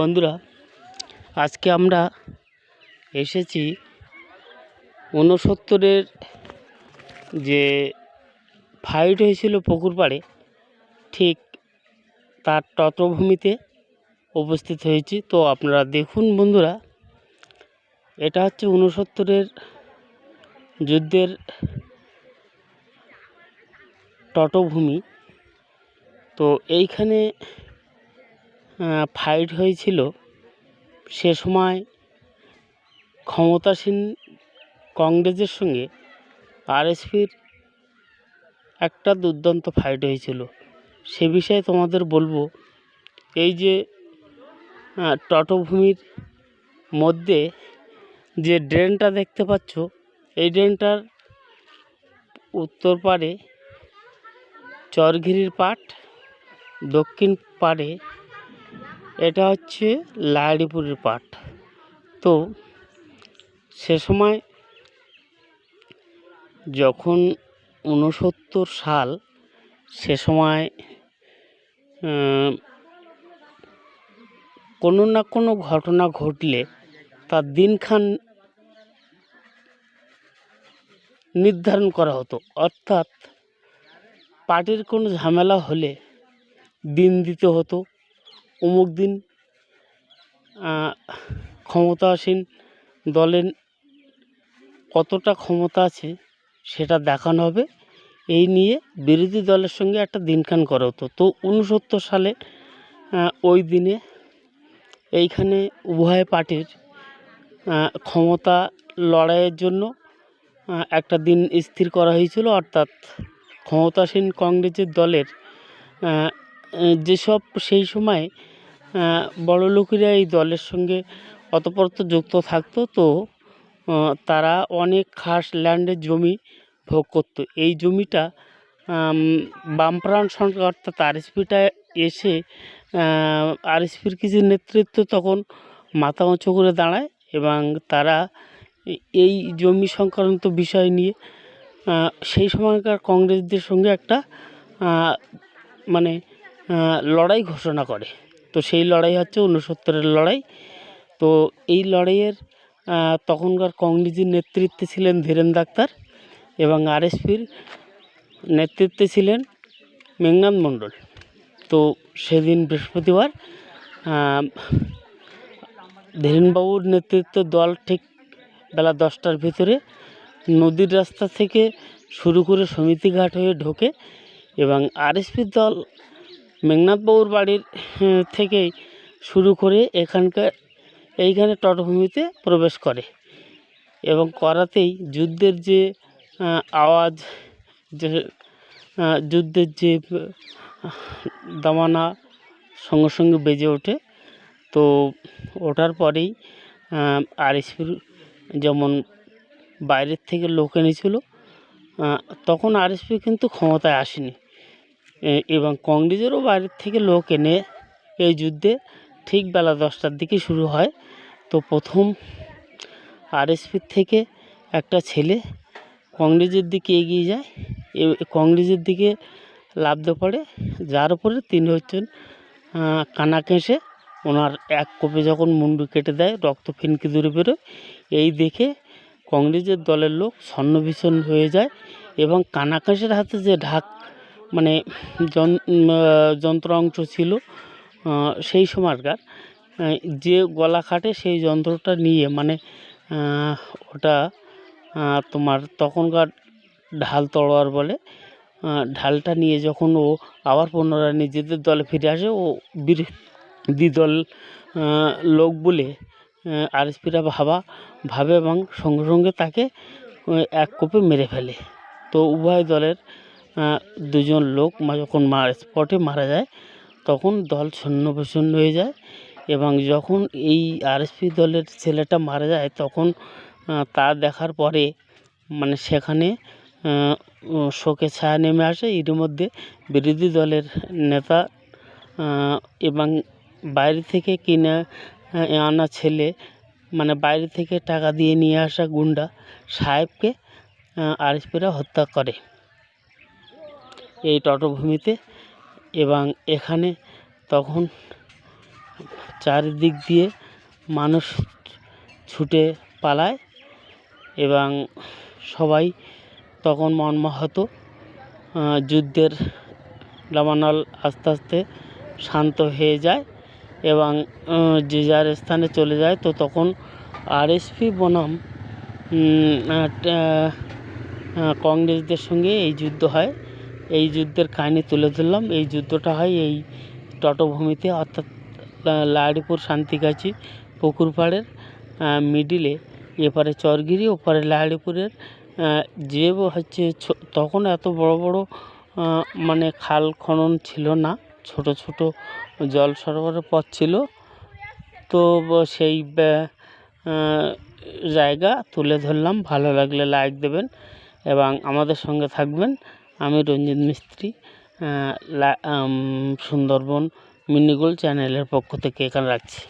বন্ধুরা, আজকে আমরা এসেছি ঊনসত্তরের যে ফাইট হয়েছিল পুকুর পাড়ে, ঠিক তার তটভূমিতে উপস্থিত হয়েছি। তো আপনারা দেখুন বন্ধুরা, এটা হচ্ছে ঊনসত্তরের যুদ্ধের তটভূমি তো এইখানে ফাইট হয়েছিল সে সময় ক্ষমতাসীন কংগ্রেসের সঙ্গে আরএসপির একটা দুর্দান্ত ফাইট হয়েছিল। সে বিষয়ে তোমাদের বলব এই যে আহ, তটভূমির মধ্যে যে ড্রেনটা দেখতে পাচ্ছ এই ড্রেনটার উত্তর পাড়ে চরঘিরির পাট দক্ষিণ পাড়ে এটা হচ্ছে লাহিড়িপুরের পাট তো সে সময় যখন ঊনসত্তর সাল, সে সময় কোনো না কোনো ঘটনা ঘটলে তার দিনখান নির্ধারণ করা হতো। অর্থাৎ পার্টির কোনো ঝামেলা হলে দিন দিতে হতো। অমুক দিন ক্ষমতাসীন দলের কতটা ক্ষমতা আছে সেটা দেখানো হবে। এই নিয়ে বিরোধী দলের সঙ্গে একটা দিনক্ষণ করা হতো। তো উনসত্তর সালে ওই দিনে এইখানে উভয় পার্টির ক্ষমতা লড়াইয়ের জন্য একটা দিন স্থির করা হয়েছিল। অর্থাৎ ক্ষমতাসীন কংগ্রেসের দলের যেসব সেই সময় আহ, বড় লোকেরা এই দলের সঙ্গে অতপ্রত যুক্ত থাকতো তো তারা অনেক খাস ল্যান্ডের জমি ভোগ করতো। এই জমিটা বামপ্রাণ সরকার অর্থাৎ আরএসপিটা এসে আরএসপির কিছু নেতৃত্ব তখন মাথা উঁচু করে দাঁড়ায় এবং তারা এই জমি সংক্রান্ত বিষয় নিয়ে সেই সময়কার কংগ্রেসদের সঙ্গে একটা মানে লড়াই ঘোষণা করে। তো সেই লড়াই হচ্ছে ঊনসত্তরের লড়াই। তো এই লড়াইয়ের তখনকার কংগ্রেসের নেতৃত্বে ছিলেন ধীরেন ডাক্তার এবং আরএসপির নেতৃত্বে ছিলেন মেঘনাথ মণ্ডল। তো সেদিন বৃহস্পতিবার ধীরেনবাবুর নেতৃত্ব দল ঠিক বেলা দশটার ভিতরে নদীর রাস্তা থেকে শুরু করে সমিতিঘাট হয়ে ঢোকে এবং আরএসপির দল মেঘনাথবাবুর বাড়ির আহ, থেকেই শুরু করে এখানকার এইখানে তটভূমিতে প্রবেশ করে। এবং করাতেই যুদ্ধের যে আওয়াজ যে যুদ্ধের যে দামানা সঙ্গে সঙ্গে বেজে ওঠে। তো ওঠার পরেই আরএসপির যেমন বাইরের থেকে লোক এনেছিল তখন আরএসপি কিন্তু ক্ষমতায় আসেনি। এবং কংগ্রেসেরও বাইরের থেকে লোক এনে এই যুদ্ধে ঠিক বেলা দশটার দিকে শুরু হয়। তো প্রথম আরএসপির থেকে একটা ছেলে কংগ্রেসের দিকে এগিয়ে যায়। এ- কংগ্রেসের দিকে লাফতে পড়ে। যার উপরে তিনি হচ্ছেন কানা কেঁসে ওনার এক কোপে যখন মুন্ডু কেটে দেয়, রক্ত ফিনকি দূরে বেরোয়। এই দেখে কংগ্রেসের দলের লোক ছন্নভীষণ হয়ে যায় এবং কানাকাশের হাতে যে ঢাক মানে যন- উম, যন্ত্র অংশ ছিল সেই সময়কার যে গলা কাটে সেই যন্ত্রটা নিয়ে মানে ওটা তোমার তখনকার ঢাল তলোয়ার বলে ঢালটা নিয়ে যখন ও আবার পুনরায় নিজেদের দলে ফিরে আসে ও বিরোধী দল লোক বলে আরএসপিরা ভাবা ভাবে এবং সঙ্গে সঙ্গে তাকে এক কোপে মেরে ফেলে। তো উভয় দলের দুজন লোক যখন মার স্পটে মারা যায়, তখন দল বিচ্ছিন্ন হয়ে যায় এবং যখন এই আরএসপি দলের ছেলেটা মারা যায়, তখন তা দেখার পরে মানে সেখানে শোকের ছায়া নেমে আসে। এর মধ্যে বিরোধী দলের নেতা এবং বাইরে থেকে কিনে আনা ছেলে মানে বাইরে থেকে টাকা দিয়ে নিয়ে আসা গুন্ডা সাহেবকে আরএসপিরা হত্যা করে। এই তটভূমিতে এবং এখানে তখন চারিদিক দিয়ে মানুষ ছুটে পালায় এবং সবাই তখন মর্মাহত যুদ্ধের দাবানল আস্তে আস্তে শান্ত হয়ে যায় এবং যে যার স্থানে চলে যায় তো তখন আরএসপি বনাম কংগ্রেসদের সঙ্গে এই যুদ্ধ হয়। এই যুদ্ধের কাহিনি তুলে ধরলাম। এই যুদ্ধটা হয় এই তটভূমিতে, অর্থাৎ লা- লাহিড়িপুর শান্তিগাছি পুকুর পাড়ের মিডিলে এপারে চরগিরি, ওপারে লাহিড়িপুরের যে হচ্ছে তখন এত বড় বড় মানে খাল খনন ছিল না। ছোট ছোট জল সরবরাহ পথ ছিল। তো সেই জায়গা তুলে ধরলাম। ভালো লাগলে লাইক দেবেন এবং আমাদের সঙ্গে থাকবেন। আমি রঞ্জিত মিস্ত্রি সুন্দরবন মিনিগুল চ্যানেলের পক্ষ থেকে এখানে রাখছি।